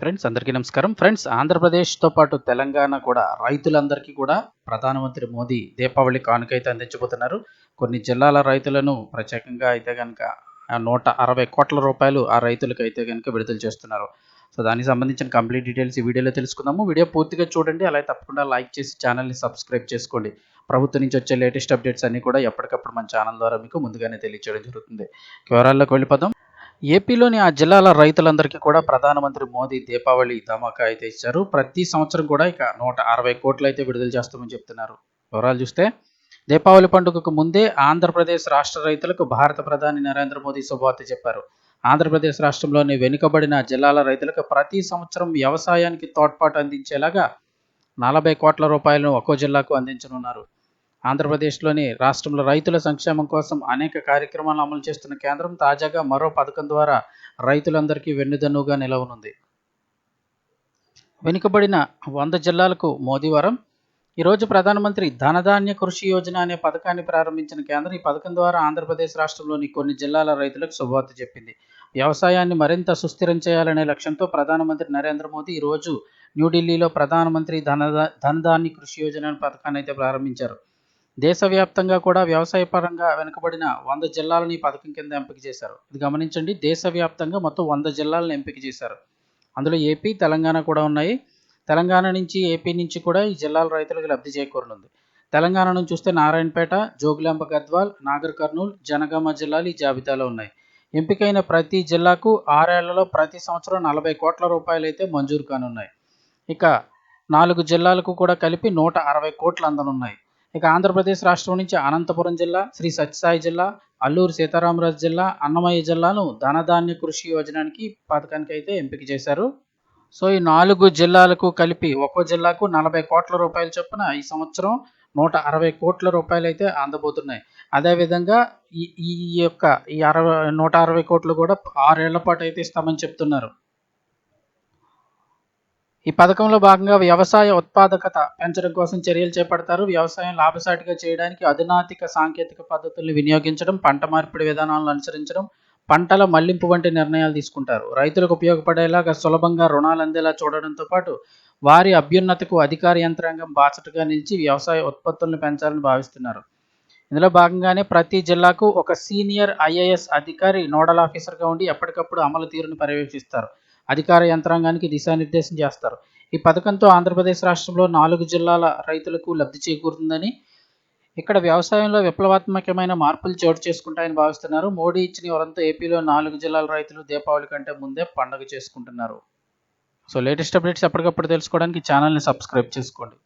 Friends అందరికీ నమస్కారం. Friends ఆంధ్రప్రదేశ్తో పాటు తెలంగాణ కూడా రైతులందరికీ కూడా ప్రధానమంత్రి మోదీ దీపావళి కానుక అయితే అందించబోతున్నారు. కొన్ని జిల్లాల రైతులను ప్రత్యేకంగా అయితే కనుక నూట అరవై కోట్ల రూపాయలు ఆ రైతులకు అయితే కనుక విడుదల చేస్తున్నారు. సో దానికి సంబంధించిన కంప్లీట్ డీటెయిల్స్ ఈ వీడియోలో తెలుసుకుందాము. వీడియో పూర్తిగా చూడండి. అలాగే తప్పకుండా లైక్ చేసి ఛానల్ని సబ్స్క్రైబ్ చేసుకోండి. ప్రభుత్వం నుంచి వచ్చే లేటెస్ట్ అప్డేట్స్ అన్ని కూడా ఎప్పటికప్పుడు మన ఛానల్ ద్వారా మీకు ముందుగానే తెలియచేయడం జరుగుతుంది. వివరాల్లోకి వెళ్ళిపోదాం. ఏపీలోని ఆ జిల్లాల రైతులందరికీ కూడా ప్రధానమంత్రి మోదీ దీపావళి ధమాకా అయితే ఇచ్చారు. ప్రతి సంవత్సరం కూడా ఇక నూట అరవై కోట్లు అయితే విడుదల చేస్తామని చెప్తున్నారు. వివరాలు చూస్తే దీపావళి పండుగకు ముందే ఆంధ్రప్రదేశ్ రాష్ట్ర రైతులకు భారత ప్రధాని నరేంద్ర మోదీ శుభవార్త చెప్పారు. ఆంధ్రప్రదేశ్ రాష్ట్రంలోని వెనుకబడిన జిల్లాల రైతులకు ప్రతి సంవత్సరం వ్యవసాయానికి తోడ్పాటు అందించేలాగా నలభై కోట్ల రూపాయలను ఒక్కో జిల్లాకు అందించనున్నారు. ఆంధ్రప్రదేశ్లోని రాష్ట్రంలో రైతుల సంక్షేమం కోసం అనేక కార్యక్రమాలు అమలు చేస్తున్న కేంద్రం తాజాగా మరో పథకం ద్వారా రైతులందరికీ వెన్నుదన్నుగా నిలవనుంది. వెనుకబడిన వంద జిల్లాలకు మోదీవరం. ఈరోజు ప్రధానమంత్రి ధనధాన్య కృషి యోజన అనే పథకాన్ని ప్రారంభించిన కేంద్రం ఈ పథకం ద్వారా ఆంధ్రప్రదేశ్ రాష్ట్రంలోని కొన్ని జిల్లాల రైతులకు శుభవార్త చెప్పింది. వ్యవసాయాన్ని మరింత సుస్థిరం చేయాలనే లక్ష్యంతో ప్రధానమంత్రి నరేంద్ర మోదీ ఈరోజు న్యూఢిల్లీలో ప్రధానమంత్రి ధన ధనధాన్య కృషి యోజన అనే పథకాన్ని అయితే ప్రారంభించారు. దేశవ్యాప్తంగా కూడా వ్యవసాయ పరంగా వెనుకబడిన వంద జిల్లాలని ఈ పథకం కింద ఎంపిక చేశారు. ఇది గమనించండి దేశవ్యాప్తంగా మొత్తం వంద జిల్లాలను ఎంపిక చేశారు. అందులో ఏపీ తెలంగాణ కూడా ఉన్నాయి. తెలంగాణ నుంచి ఏపీ నుంచి కూడా ఈ జిల్లాల రైతులకు లబ్ధి చేకూరనుంది. తెలంగాణ నుంచి చూస్తే నారాయణపేట జోగులాంబ గద్వాల్ నాగర్ కర్నూలు జనగామ జిల్లాలు ఈ జాబితాలో ఉన్నాయి. ఎంపికైన ప్రతి జిల్లాకు ఆరేళ్ళలో ప్రతి సంవత్సరం నలభై కోట్ల రూపాయలు అయితే మంజూరు కానున్నాయి. ఇక నాలుగు జిల్లాలకు కూడా కలిపి నూట అరవై కోట్లు అందనున్నాయి. ఇక ఆంధ్రప్రదేశ్ రాష్ట్రం నుంచి అనంతపురం జిల్లా శ్రీ సత్యసాయి జిల్లా అల్లూరు సీతారామరాజు జిల్లా అన్నమయ్య జిల్లాను ధనధాన్య కృషి యోజనానికి పథకానికి అయితే ఎంపిక చేశారు. సో ఈ నాలుగు జిల్లాలకు కలిపి ఒక్కో జిల్లాకు నలభై కోట్ల రూపాయల చొప్పున ఈ సంవత్సరం నూట అరవై కోట్ల రూపాయలు అయితే అందబోతున్నాయి అదేవిధంగా ఈ ఈ యొక్క ఈ అరవై నూట అరవై కోట్లు కూడా ఆరేళ్ళ పాటు అయితే ఇస్తామని చెప్తున్నారు. ఈ పథకంలో భాగంగా వ్యవసాయ ఉత్పాదకత పెంచడం కోసం చర్యలు చేపడతారు. వ్యవసాయం లాభసాటిగా చేయడానికి అధునాతిక సాంకేతిక పద్ధతుల్ని వినియోగించడం పంట మార్పిడి విధానాలను అనుసరించడం పంటల మళ్ళింపు వంటి నిర్ణయాలు తీసుకుంటారు. రైతులకు ఉపయోగపడేలాగా సులభంగా రుణాలు అందేలా చూడడంతో పాటు వారి అభ్యున్నతకు అధికార యంత్రాంగం బాసటగా నిలిచి వ్యవసాయ ఉత్పత్తులను పెంచాలని భావిస్తున్నారు. ఇందులో భాగంగానే ప్రతి జిల్లాకు ఒక సీనియర్ ఐఏఎస్ అధికారి నోడల్ ఆఫీసర్గా ఉండి ఎప్పటికప్పుడు అమలు తీరును పర్యవేక్షిస్తారు. అధికార యంత్రాంగానికి దిశానిర్దేశం చేస్తారు. ఈ పథకంతో ఆంధ్రప్రదేశ్ రాష్ట్రంలో నాలుగు జిల్లాల రైతులకు లబ్ధి చేకూరుతుందని ఇక్కడ వ్యవసాయంలో విప్లవాత్మకమైన మార్పులు చోటు చేసుకుంటాయని భావిస్తున్నారు. మోడీ ఇచ్చిన వరంతో ఏపీలో నాలుగు జిల్లాల రైతులు దీపావళి కంటే ముందే పండుగ చేసుకుంటున్నారు. సో లేటెస్ట్ అప్డేట్స్ ఎప్పటికప్పుడు తెలుసుకోవడానికి ఛానల్ని సబ్స్క్రైబ్ చేసుకోండి.